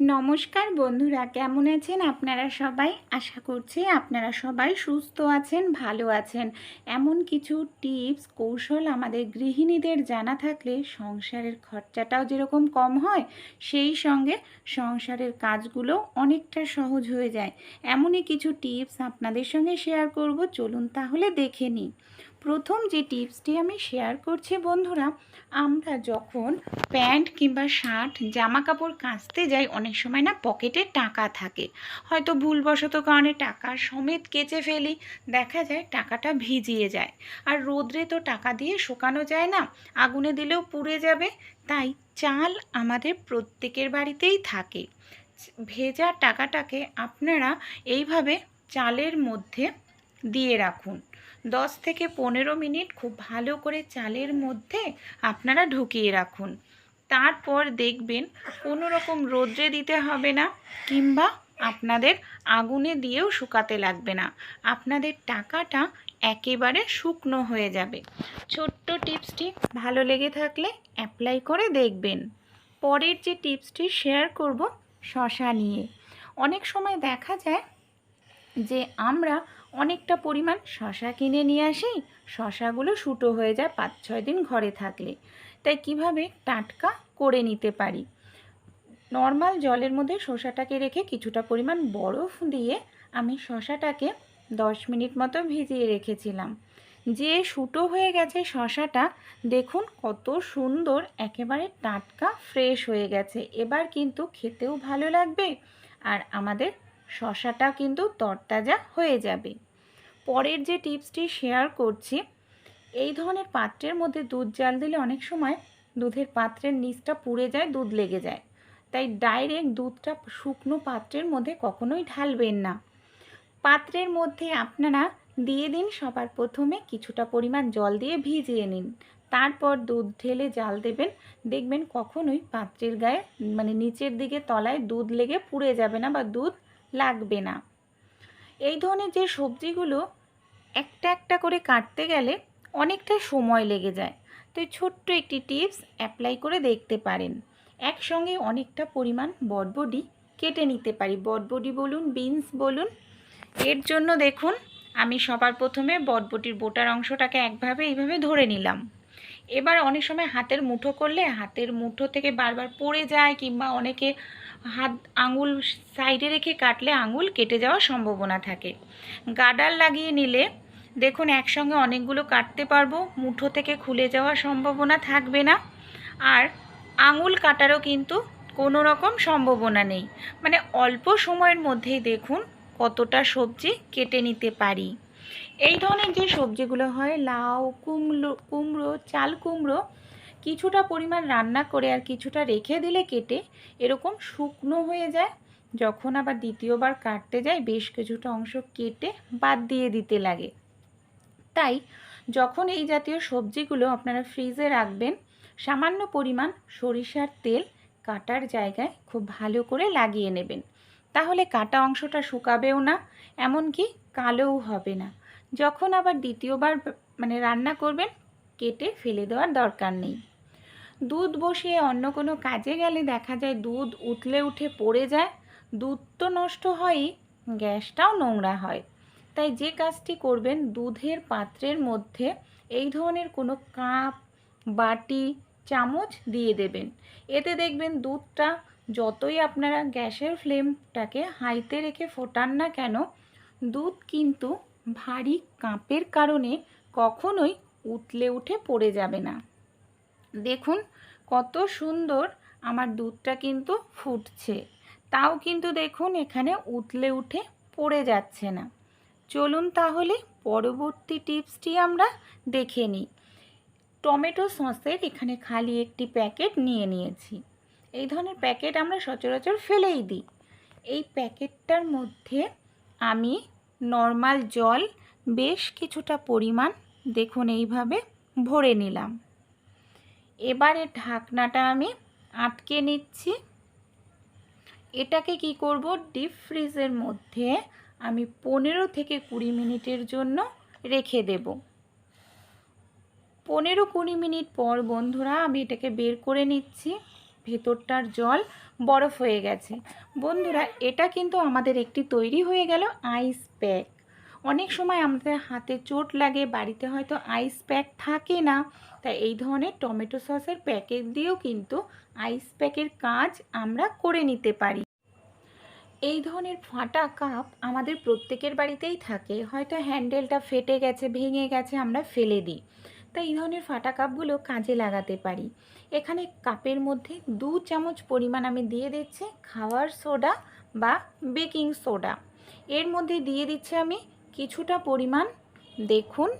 নমস্কার বন্ধুরা, কেমন আছেন আপনারা সবাই? আশা করছি আপনারা সবাই সুস্থ আছেন, ভালো আছেন। এমন কিছু টিপস, কৌশল আমাদের গৃহিণীদের জানা থাকলে সংসারের খরচাটাও যেরকম কম হয়, সেই সঙ্গে সংসারের কাজগুলো অনেকটা সহজ হয়ে যায়। এমনই কিছু টিপস আপনাদের সঙ্গে শেয়ার করব, চলুন তাহলে দেখে নিই। প্রথম যে টিপসটি আমি শেয়ার করছি বন্ধুরা, আমরা যখন প্যান্ট কিংবা শার্ট জামা কাপড় কাচতে যাই, অনেক সময় না পকেটে টাকা থাকে। হয়তো ভুলবশত কারণে টাকা সমেত কেচে ফেলি, দেখা যায় টাকাটা ভিজিয়ে যায়। আর রোদ্রে তো টাকা দিয়ে শুকানো যায় না, আগুনে দিলেও পুড়ে যাবে, তাই চাল আমাদের প্রত্যেকের বাড়িতেই থাকে। ভেজা টাকাটাকে আপনারা এইভাবে চালের মধ্যে দিয়ে রাখুন। দশ থেকে পনেরো মিনিট খুব ভালো করে চালের মধ্যে আপনারা ঢুকিয়ে রাখুন। তারপর দেখবেন কোনো রকম রোদ্রে দিতে হবে না কিংবা আপনাদের আগুনে দিয়েও শুকাতে লাগবে না। আপনাদের টাকাটা একেবারে শুকনো হয়ে যাবে। ছোট্ট টিপসটি ভালো লেগে থাকলে অ্যাপ্লাই করে দেখবেন। পরের যে টিপসটি শেয়ার করব শশা নিয়ে। অনেক সময় দেখা যায় যে আমরা অনেকটা পরিমাণ শশা কিনে নিয়ে আসি, শশাগুলো শুটো হয়ে যায় পাঁচ ছয় দিন ঘরে থাকলে। তাই কীভাবে টাটকা করে নিতে পারি? নর্মাল জলের মধ্যে শসাটাকে রেখে কিছুটা পরিমাণ বরফ দিয়ে আমি শশাটাকে দশ মিনিট মতো ভিজিয়ে রেখেছিলাম। যে শুটো হয়ে গেছে শশাটা, দেখুন কত সুন্দর, একেবারে টাটকা, ফ্রেশ হয়ে গেছে। এবার কিন্তু খেতেও ভালো লাগবে। আর আমাদের শশাটা কিন্তু তরতাজা হয়ে যাবে। পরের যে টিপসটি শেয়ার করছি, এই ধরনের পাত্রের মধ্যে দুধ জাল দিলে অনেক সময় দুধের পাত্রের নিচটা পুড়ে যায়, দুধ লেগে যায়। তাই ডাইরেক্ট দুধটা শুকনো পাত্রের মধ্যে কখনোই ঢালবেন না। পাত্রের মধ্যে আপনারা দিয়ে দিন, সবার প্রথমে কিছুটা পরিমাণ জল দিয়ে ভিজিয়ে নিন। তারপর দুধ ঢেলে জাল দেবেন। দেখবেন কখনোই পাত্রের গায়ে মানে নিচের দিকে তলায় দুধ লেগে পুড়ে যাবে না বা দুধ লাগবে না। এই ধরনের যে সবজিগুলো একটা একটা করে কাটতে গেলে অনেকটা সময় লেগে যায়। তো ছোট্ট একটি টিপস অ্যাপ্লাই করে দেখতে পারেন। একসঙ্গে অনেকটা পরিমাণ বটবডি কেটে নিতে পারি। বটবডি বলুন, বিনস বলুন। এর জন্য দেখুন, আমি সবার প্রথমে বটবটির বোটার অংশটাকে একভাবে এইভাবে ধরে নিলাম। এবার অনেক সময় হাতের মুঠো করলে হাতের মুঠো থেকে বারবার পড়ে যায় কিংবা অনেকে হাত আঙুল সাইডে রেখে কাটলে আঙুল কেটে যাওয়ার সম্ভাবনা থাকে। গার্ডার লাগিয়ে নিলে দেখুন একসঙ্গে অনেকগুলো কাটতে পারব, মুঠো থেকে খুলে যাওয়ার সম্ভাবনা থাকবে না। আর আঙুল কাটারও কিন্তু কোনো রকম সম্ভাবনা নেই। মানে অল্প সময়ের মধ্যেই দেখুন কতটা সবজি কেটে নিতে পারি। এই ধরনের যে সবজিগুলো হয়, লাউ, কুমড়ো কুমড়ো, চাল কুমড়ো কিছুটা পরিমাণ রান্না করে আর কিছুটা রেখে দিলে কেটে এরকম শুকনো হয়ে যায়। যখন আবার দ্বিতীয়বার কাটতে যায় বেশ কিছুটা অংশ কেটে বাদ দিয়ে দিতে লাগে। তাই যখন এই জাতীয় সবজিগুলো আপনারা ফ্রিজে রাখবেন, সামান্য পরিমাণ সরিষার তেল কাটার জায়গায় খুব ভালো করে লাগিয়ে নেবেন। তাহলে কাটা অংশটা শুকাবেও না, এমনকি কালোও হবে না। যখন আবার দ্বিতীয়বার মানে রান্না করবেন, কেটে ফেলে দেওয়ার দরকার নেই। দুধ বসিয়ে অন্য কোনো কাজে গেলে দেখা যায় দুধ উতলে উঠে পড়ে যায়, দুধ তো নষ্ট হয়ই, গ্যাসটাও নোংরা হয়। তাই যে কাজটি করবেন, দুধের পাত্রের মধ্যে এই ধরনের কোনো কাপ, বাটি, চামচ দিয়ে দেবেন। এতে দেখবেন দুধটা যতই আপনারা গ্যাসের ফ্লেমটাকে হাইতে রেখে ফোটান না কেন, দুধ কিন্তু ভারী কাপের কারণে কখনোই উতলে উঠে পড়ে যাবে না। দেখুন, কত সুন্দর আমার দুধটা কিন্তু ফুটছে। তাও কিন্তু দেখুন, এখানে উতলে উঠে পড়ে যাচ্ছে না। চলুন তাহলে পরবর্তী টিপসটি আমরা দেখে নিই। টমেটো সসের এখানে খালি একটি প্যাকেট নিয়ে নিয়েছি। এই ধরনের প্যাকেট আমরা সচরাচর ফেলেই দিই। এই প্যাকেটটার মধ্যে আমি নর্মাল জল বেশ কিছুটা পরিমাণ দেখুন, এইভাবে ভরে নিলাম। এবারে ঢাকনাটা আমি আটকে নিচ্ছি। এটাকে কি করব? ডিপ ফ্রিজের মধ্যে আমি পনেরো থেকে কুড়ি মিনিটের জন্য রেখে দেব। পনেরো কুড়ি মিনিট পর বন্ধুরা আমি এটাকে বের করে নিচ্ছি। ভেতরটার জল বরফ হয়ে গেছে। বন্ধুরা, এটা কিন্তু আমাদের একটি তৈরি হয়ে গেল আইস প্যাক। অনেক সময় আমাদের হাতে চোট লাগে, বাড়িতে হয়তো আইস প্যাক থাকে না। তাই এই ধরনের টমেটো সসের প্যাকেট দিয়েও কিন্তু আইস প্যাকের কাজ আমরা করে নিতে পারি। এই ধরনের ফাটা কাপ আমাদের প্রত্যেকের বাড়িতেই থাকে। হয়তো হ্যান্ডেলটা ফেটে গেছে, ভেঙে গেছে, আমরা ফেলে দিই। তাই এই ধরনের ফাটা কাপগুলো কাজে লাগাতে পারি। এখানে কাপের মধ্যে দু চামচ পরিমাণ আমি দিয়ে দিচ্ছি খাওয়ার সোডা বা বেকিং সোডা এর মধ্যে দিয়ে দিচ্ছি আমি কিছুটা পরিমাণ দেখুন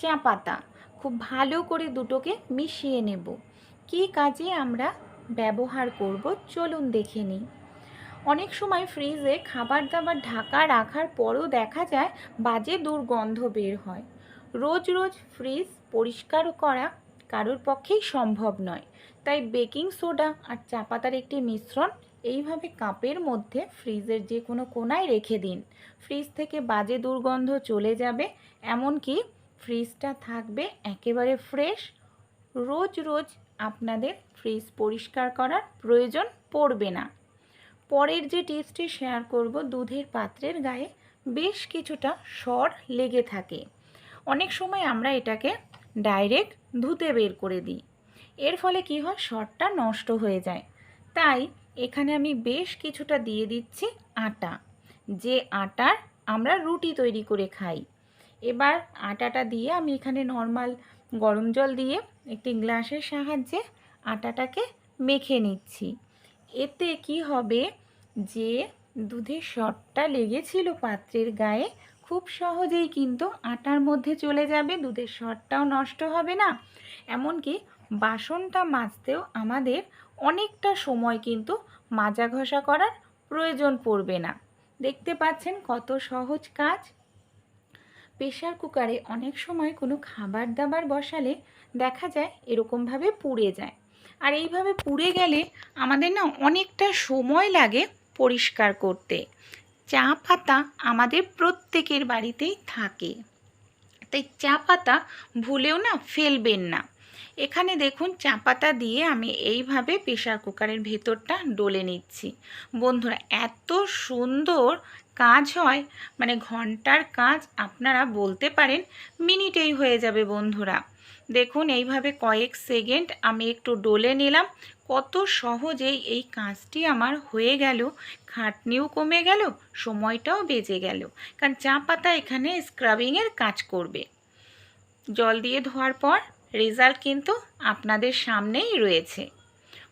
চা পাতা খুব ভালো করে দুটোকে মিশিয়ে নেব। কী কাজে আমরা ব্যবহার করব চলুন দেখে নিই। অনেক সময় ফ্রিজে খাবার দাবার ঢাকা রাখার পরও দেখা যায় বাজে দুর্গন্ধ বের হয়। রোজ রোজ ফ্রিজ পরিষ্কার করা কারোর পক্ষেই সম্ভব নয়। তাই বেকিং সোডা আর চা পাতার একটি মিশ্রণ এইভাবে কাপের মধ্যে ফ্রিজের যে কোনো কোনায় রেখে দিন। ফ্রিজ থেকে বাজে দুর্গন্ধ চলে যাবে, এমনকি ফ্রিজটা থাকবে একেবারে ফ্রেশ। রোজ রোজ আপনাদের ফ্রিজ পরিষ্কার করার প্রয়োজন পড়বে না। পরের যে টিপসটি শেয়ার করব, দুধের পাত্রের গায়ে বেশ কিছুটা সর লেগে থাকে। অনেক সময় আমরা এটাকে ডাইরেক্ট ধুতে বের করে দিই। এর ফলে কি হয়? সরটা নষ্ট হয়ে যায়। তাই এখানে আমি বেশ কিছুটা দিয়ে দিচ্ছি আটা। যে আটার আমরা রুটি তৈরি করে খাই। এবার আটাটা দিয়ে আমি এখানে নর্মাল গরম জল দিয়ে একটি গ্লাসের সাহায্যে আটাটাকে মেখে নিচ্ছি। এতে কি হবে যে দুধের সরটা লেগেছিল পাত্রের গায়ে, খুব সহজেই কিন্তু আটার মধ্যে চলে যাবে, দুধের সরটাও নষ্ট হবে না। এমনকি বাসনটা মাজতেও আমাদের অনেকটা সময় কিন্তু মাজা ঘষা করার প্রয়োজন পড়বে না। দেখতে পাচ্ছেন কত সহজ কাজ। প্রেশার কুকারে অনেক সময় কোনো খাবার দাবার বসালে দেখা যায় এরকমভাবে পুড়ে যায়। আর এইভাবে পুড়ে গেলে আমাদের না অনেকটা সময় লাগে পরিষ্কার করতে। চা পাতা আমাদের প্রত্যেকের বাড়িতেই থাকে। তাই চা পাতা ভুলেও না ফেলবেন না। এখানে দেখুন চা পাতা দিয়ে আমি এইভাবে প্রেশার কুকারের ভেতরটা ডলে নিচ্ছি। বন্ধুরা, এত সুন্দর কাজ হয় মানে ঘণ্টার কাজ আপনারা বলতে পারেন মিনিটেই হয়ে যাবে বন্ধুরা। দেখুন এইভাবে কয়েক সেকেন্ড আমি একটু ডলে নিলাম, কত সহজেই এই কাজটি আমার হয়ে গেল, খাটনিও কমে গেল, সময়টাও বেজে গেল, কারণ চা পাতা এখানে স্ক্রাবিংয়ের কাজ করবে। জল দিয়ে ধোয়ার পর রেজাল্ট কিন্তু আপনাদের সামনেই রয়েছে।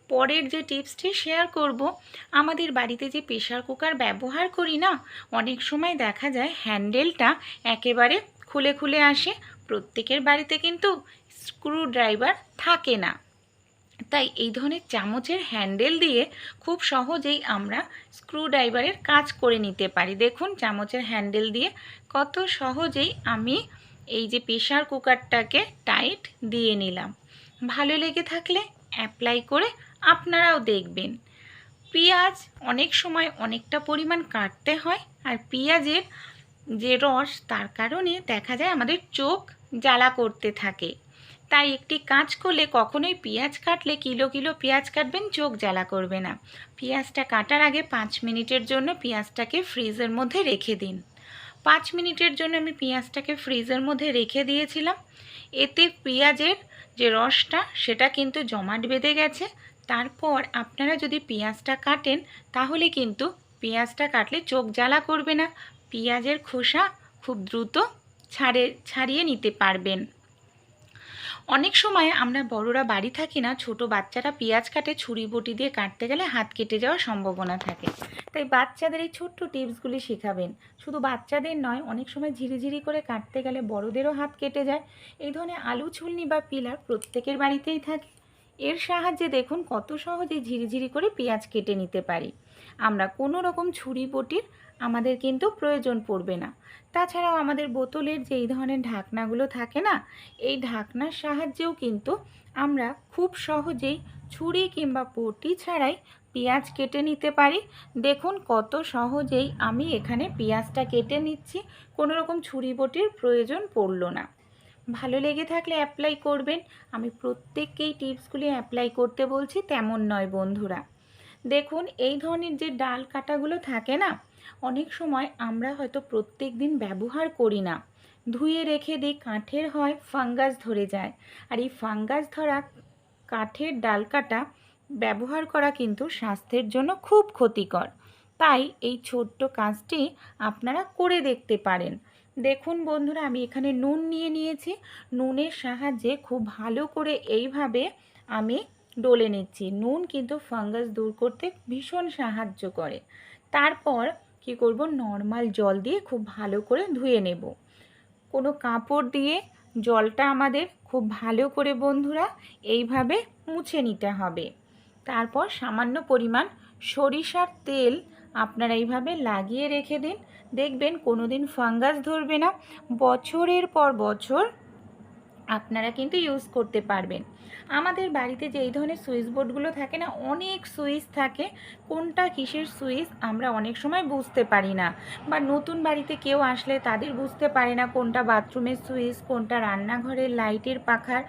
পরের যে টিপসটি শেয়ার করব, আমাদের বাড়িতে যে প্রেশার কুকার ব্যবহার করি না, অনেক সময় দেখা যায় হ্যান্ডেলটা একেবারে খুলে খুলে আসে, প্রত্যেকের বাড়িতে কিন্তু স্ক্রু ড্রাইভার থাকে না। তাই এই ধরনের চামচের হ্যান্ডেল দিয়ে খুব সহজেই আমরা স্ক্রু ড্রাইভারের কাজ করে নিতে পারি। দেখুন, চামচের হ্যান্ডেল দিয়ে কত সহজেই আমি এই যে প্রেশার কুকারটাকে টাইট দিয়ে নিলাম। ভালো লেগে থাকলে অ্যাপ্লাই করে আপনারাও দেখবেন। পেঁয়াজ অনেক সময় অনেকটা পরিমাণ কাটতে হয় আর পেঁয়াজের যে রস তার কারণে দেখা যায় আমাদের চোখ জ্বালা করতে থাকে। তাই একটি কাজ করলে কখনোই পেঁয়াজ কাটলে কিলো কিলো পেঁয়াজ কাটবেন, চোখ জ্বালা করবে না। পেঁয়াজটা কাটার আগে পাঁচ মিনিটের জন্য পেঁয়াজটাকে ফ্রিজের মধ্যে রেখে দিন। পাঁচ মিনিটের জন্য আমি পেঁয়াজটাকে ফ্রিজের মধ্যে রেখে দিয়েছিলাম। এতে পেঁয়াজের যে রসটা, সেটা কিন্তু জমাট বেঁধে গেছে। তারপর আপনারা যদি পেঁয়াজটা কাটেন, তাহলে কিন্তু পেঁয়াজটা কাটলে চোখ জ্বালা করবে না। পেঁয়াজের খোসা খুব দ্রুত ছাড়ে, ছাড়িয়ে নিতে পারবেন। অনেক সময় আমরা বড়রা বাড়ি থাকি না, ছোট বাচ্চারা পেঁয়াজ কাটে, ছুরি বটি দিয়ে কাটতে গেলে হাত কেটে যাওয়ার সম্ভাবনা থাকে। তাই বাচ্চাদের এই ছোট্ট টিপসগুলি শেখাবেন। শুধু বাচ্চাদের নয়, অনেক সময় ঝিরিঝিরি করে কাটতে গেলে বড়দেরও হাত কেটে যায়। এই ধরনের আলু, ছুলনি বা পিলার প্রত্যেকের বাড়িতেই থাকে। এর সাহায্যে দেখুন কত সহজে ঝিরিঝিরি করে পেঁয়াজ কেটে নিতে পারি। আমরা কোনো রকম ছুরি, বটির আমাদের কিন্তু প্রয়োজন পড়বে না। তাছাড়াও আমাদের বোতলের যে এই ধরনের ঢাকনাগুলো থাকে না, এই ঢাকনার সাহায্যেও কিন্তু আমরা খুব সহজেই ছুরি কিংবা পটি ছাড়াই পেঁয়াজ কেটে নিতে পারি। দেখুন কত সহজেই আমি এখানে পেঁয়াজটা কেটে নিচ্ছি, কোনো রকম ছুরি বটির প্রয়োজন পড়ল না। ভালো লেগে থাকলে অ্যাপ্লাই করবেন। আমি প্রত্যেককেই টিপসগুলি অ্যাপ্লাই করতে বলছি, তেমন নয় বন্ধুরা। দেখুন এই ধরনের যে ডাল কাটাগুলো থাকে না অনেক সময় আমরা হয়তো প্রত্যেক দিন ব্যবহার করি না। ধুয়ে রেখে দিই, কাঠের হয়, ফাঙ্গাস ধরে যায়। আর এই ফাঙ্গাস ধরা কাঠের ডাল কাটা ব্যবহার করা কিন্তু স্বাস্থ্যের জন্য খুব ক্ষতিকর। তাই এই ছোট্ট কাজটি আপনারা করে দেখতে পারেন। দেখুন বন্ধুরা, আমি এখানে নুন নিয়ে নিয়েছি। নুনের সাহায্যে খুব ভালো করে এইভাবে আমি ডলে নিচ্ছি। নুন কিন্তু ফাঙ্গাস দূর করতে ভীষণ সাহায্য করে। তারপর কি করব? নর্মাল জল দিয়ে খুব ভালো করে ধুয়ে নেব। কোনো কাপড় দিয়ে জলটা আমাদের খুব ভালো করে বন্ধুরা এইভাবে মুছে নিতে হবে। তারপর সামান্য পরিমাণ সরিষার তেল আপনারা এইভাবে লাগিয়ে রেখে দিন। দেখবেন কোনো দিন ফাঙ্গাস ধরবে না। বছরের পর বছর আপনারা কিন্তু ইউজ করতে পারবেন। আমাদের বাড়িতে যে এই ধরনের সুইচ বোর্ডগুলো থাকে না, অনেক সুইচ থাকে। কোনটা কিসের সুইচ আমরা অনেক সময় বুঝতে পারি না। বা নতুন বাড়িতে কেউ আসলে তাদের বুঝতে পারে না কোনটা বাথরুমের সুইচ, কোনটা রান্নাঘরের লাইটের পাখার।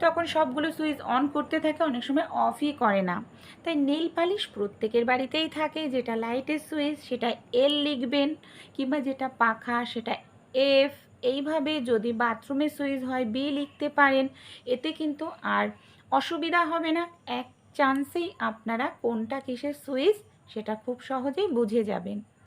তখন সবগুলো সুইচ অন করতে থাকে, অনেক সময় অফই করে না। তাই নেল পালিশ প্রত্যেকের বাড়িতেই থাকে, যেটা লাইটের সুইচ সেটা এল লিখবেন কিংবা যেটা পাখা সেটা এফ এইভাবে যদি বাথরুমে সুইচ হয়, বি লিখতে পারেন। এতে কিন্তু আর অসুবিধা হবে না। এক চান্সেই আপনারা কোনটা কিসের সুইচ, সেটা খুব সহজেই বুঝে যাবেন।